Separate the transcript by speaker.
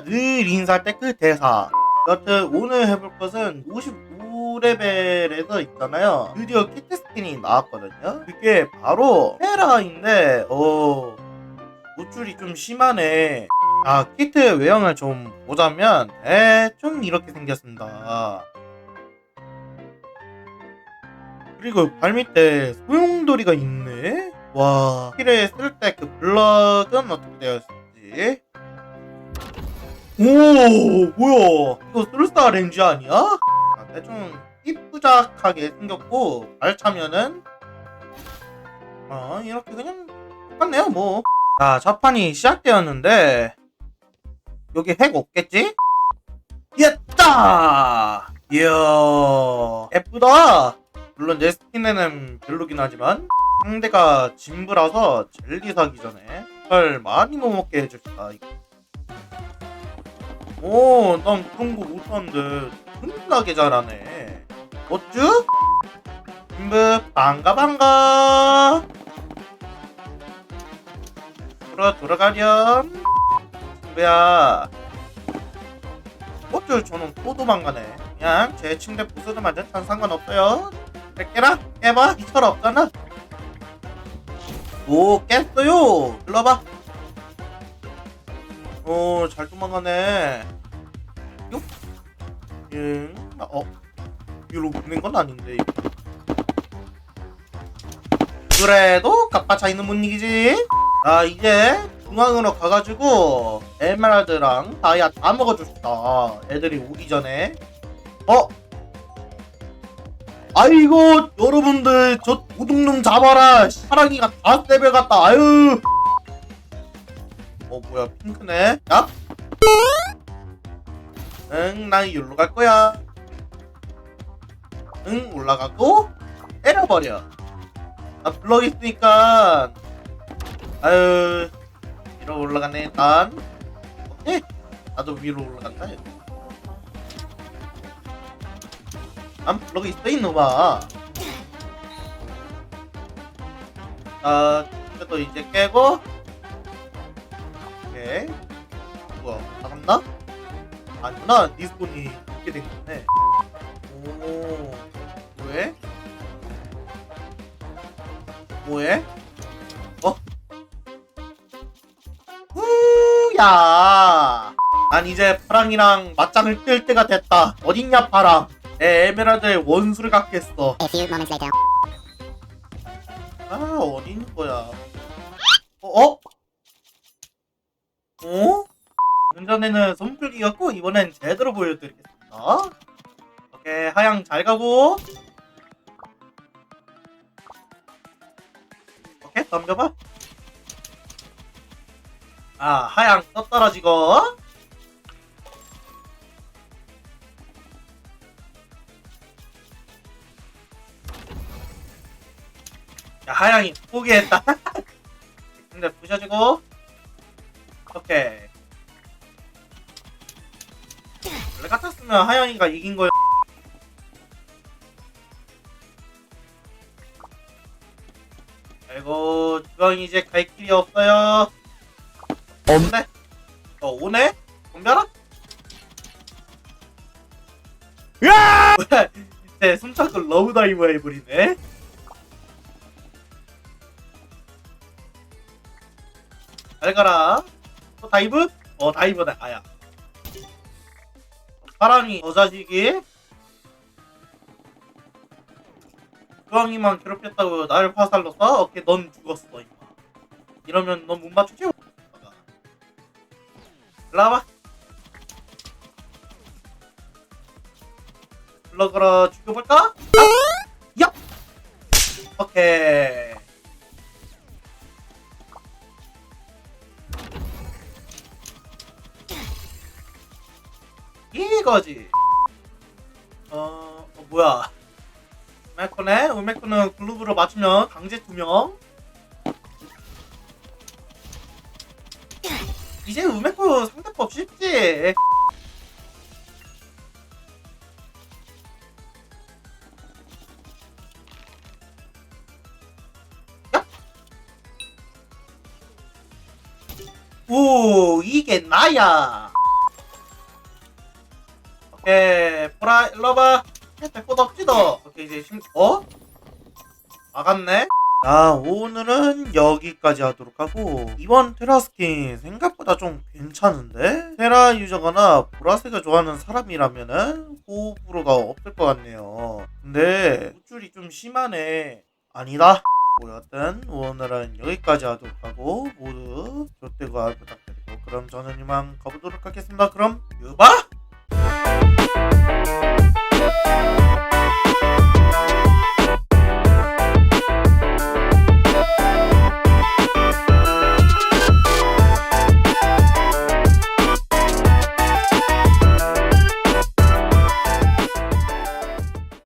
Speaker 1: 늘 인사할 때 그 대사. 여튼 오늘 해볼 것은 55레벨에서 있잖아요. 드디어 키트 스킨이 나왔거든요. 그게 바로 테라인데, 어, 노출이 좀 심하네. 아, 키트 외형을 좀 보자면, 대충 이렇게 생겼습니다. 그리고 발밑에 소용돌이가 있네? 와, 키를 쓸 때 그 블럭은 어떻게 되어 있을지. 오, 뭐야. 이거 쓸사 렌즈 아니야? 아, 대충 이쁘작하게 생겼고, 발 차면은, 아, 이렇게 그냥 똑같네요, 뭐. 자, 첫판이 시작되었는데, 여기 핵 없겠지? 됐다! 이야, 예쁘다! 물론 내 스킨에는 별로긴 하지만, 상대가 진부라서 젤리 사기 전에 털 많이 못 먹게 해줍시다, 이거. 오, 난 그런 거 못하는데, 흔하게 잘하네. 어쭈? 진부, 반가, 반가! 돌아, 돌아가렴. 친구야. 어쩔 저는 또 도망가네. 그냥 제 침대 부수도 맞아 전 상관없어요. 깨라 깨봐 이철 없잖아. 오 깼어요. 일로 와봐. 오잘 도망가네. 요? 응. 아, 어. 위로 붙는 건 아닌데. 그래도 갑바 차이는 못 이기지. 아 이제 중앙으로 가가지고 에메랄드랑 다이아 다 먹어줍시다 애들이 오기 전에 어? 아이고 여러분들 저 도둑놈 잡아라 사랑이가 다섯 레벨 갔다 아유 어 뭐야 핑크네? 야? 응 난 이리로 갈 거야. 응 올라가고 때려버려. 나 블럭 있으니까. 아유 위로 올라가네 일단 오케이 나도 위로 올라간다 난 블럭이 있어 이놈아. 자 이것도 이제 깨고 뭐야 나간다? 아니구나 니스폰이 이렇게 된 거네 오 뭐해? 뭐해? 어? 후야 난 이제 파랑이랑 맞짱을 뜰 때가 됐다 어딨냐 파랑 내 에메랄드에 원수를 갖겠어
Speaker 2: A few moments later.
Speaker 1: 아 있는 거야 어? 어? 어? 전에는 손풀기였고 이번엔 제대로 보여드리겠습니다. 오케이 하양 잘 가고. 오케이 덤벼봐. 아 하양 떠 떨어지고 야 하양이 포기했다. 근데 부셔지고. 오케이 같았으면 하양이가 이긴 거야 아이고 주방이 이제 갈 길이 없어요 없네 어 오네? 덤벼라? 야! 뭐야 이제 숨차고 러브 다이버 해버리네 잘 가라 또 다이브? 어 다이브네 아야 사랑이 저 자식이 주황이만 괴롭혔다고 나를 화살로 쏴? 오케이 넌 죽었어 임마 이러면 넌 못 맞추지? 일로와봐 블럭으로 죽여볼까? 야! 오케이 이거지. 어, 어 뭐야. 우메코네? 우메코는 글루브로 맞추면 강제 투명. 이제 우메코 상대법 쉽지. 야? 오 이게 나야 오케이 보라 와봐. 대포 덕지도. 오케이 이제 심 어? 나갔네. 자 오늘은 여기까지 하도록 하고 이번 테라 스킨 생각보다 좀 괜찮은데? 테라 유저거나 보라색을 좋아하는 사람이라면은 호불호가 없을 것 같네요. 근데 우줄이 좀 심하네. 아니다. 뭐 여튼 오늘은 여기까지 하도록 하고 모두 조태과 부탁드리고 그럼 저는 이만 가보도록 하겠습니다. 그럼 유바